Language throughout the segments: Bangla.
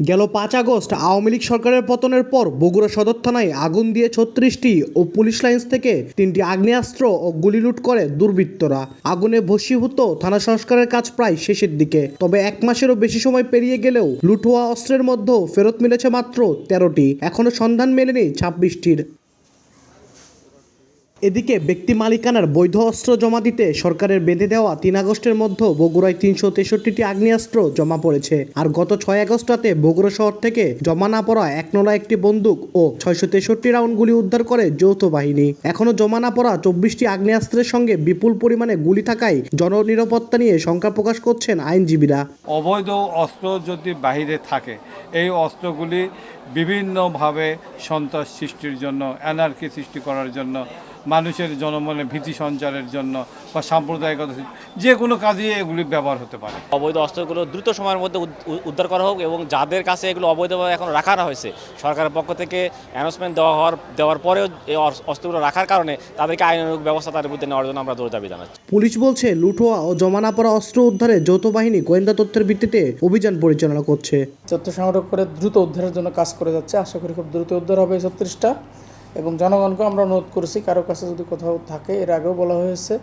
গেল পাঁচ আগস্ট আওয়ামী লীগ সরকারের পতনের পর বগুড়া সদর থানায় আগুন দিয়ে ছত্রিশটি ও পুলিশ লাইন্স থেকে তিনটি আগ্নেয়াস্ত্র ও গুলি লুট করে দুর্বৃত্তরা। আগুনে ভস্মীভূত থানা সংস্কারের কাজ প্রায় শেষের দিকে। তবে এক মাসেরও বেশি সময় পেরিয়ে গেলেও লুট হওয়া অস্ত্রের মধ্যেও ফেরত মিলেছে মাত্র তেরোটি। এখনও সন্ধান মেলেনি ছাব্বিশটির। এদিকে ব্যক্তি মালিকানার বৈধ অস্ত্র জমা দিতে সরকারের বেঁধে দেওয়া তিন আগস্টের মধ্যে বগুড়ায় তিনশো তেষট্টিটি আগ্নেয়াস্ত্র জমা পড়েছে। আর গত ছয় আগস্ট রাতে বগুড়া শহর থেকে জমা না পড়া এক নলা একটি বন্দুক ও ছয়শো তেষট্টি রাউন্ড গুলি উদ্ধার করে যৌথ বাহিনী। এখনও জমা না পড়া চব্বিশটি আগ্নেয়াস্ত্রের সঙ্গে বিপুল পরিমাণে গুলি থাকায় জননিরাপত্তা নিয়ে শঙ্কা প্রকাশ করছেন আইনজীবীরা। অবৈধ অস্ত্র যদি বাহিরে থাকে, এই অস্ত্রগুলি বিভিন্নভাবে সন্ত্রাস সৃষ্টির জন্য অ্যানার্কি সৃষ্টি করার জন্য মানুষের জনমনে ভীতি সঞ্চারের জন্য বা সাম্প্রদায়িকতা যে কোনো কাজে এগুলি ব্যবহার হতে পারে। অবৈধ অস্ত্রগুলো দ্রুত সময়ের মধ্যে উদ্ধার করা হোক এবং যাদের কাছে এগুলো অবৈধভাবে এখন রাখা হয়েছে সরকারের পক্ষ থেকে অ্যানাউন্সমেন্ট দেওয়া হওয়ার দেওয়ার পরেও এই অস- অস্ত্রগুলো রাখার কারণে তাদেরকে আইনানুগ ব্যবস্থা তাদের বিরুদ্ধে নেওয়ার জন্য আমরা জোর দাবি জানাচ্ছি। পুলিশ বলছে লুট হওয়া ও জমা না পড়া অস্ত্র উদ্ধারে যৌথ বাহিনী গোয়েন্দা তথ্যের ভিত্তিতে অভিযান পরিচালনা করছে। তথ্য সংগ্রহ করে দ্রুত উদ্ধারের জন্য কাজ করে যাচ্ছে। আশা করি খুব দ্রুত উদ্ধার হবে ছত্রিশটা। এবং জনগণকে আমরা অনুরোধ করেছি, কারও কাছে যদি কোথাও থাকে, এর আগেও বলা হয়েছে,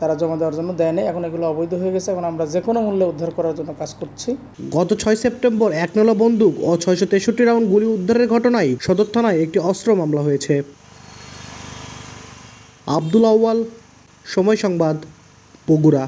তারা জমা দেওয়ার জন্য দেয়নি এখন এগুলো অবৈধ হয়ে গেছে, এখন আমরা যে কোনো মূল্যে উদ্ধার করার জন্য কাজ করছি। গত ছয় সেপ্টেম্বর এক একনলা বন্দুক ও ছয়শো তেষট্টি রাউন্ড গুলি উদ্ধারের ঘটনায় সদর থানায় একটি অস্ত্র মামলা হয়েছে। আব্দুল আউয়াল, সময় সংবাদ, বগুড়া।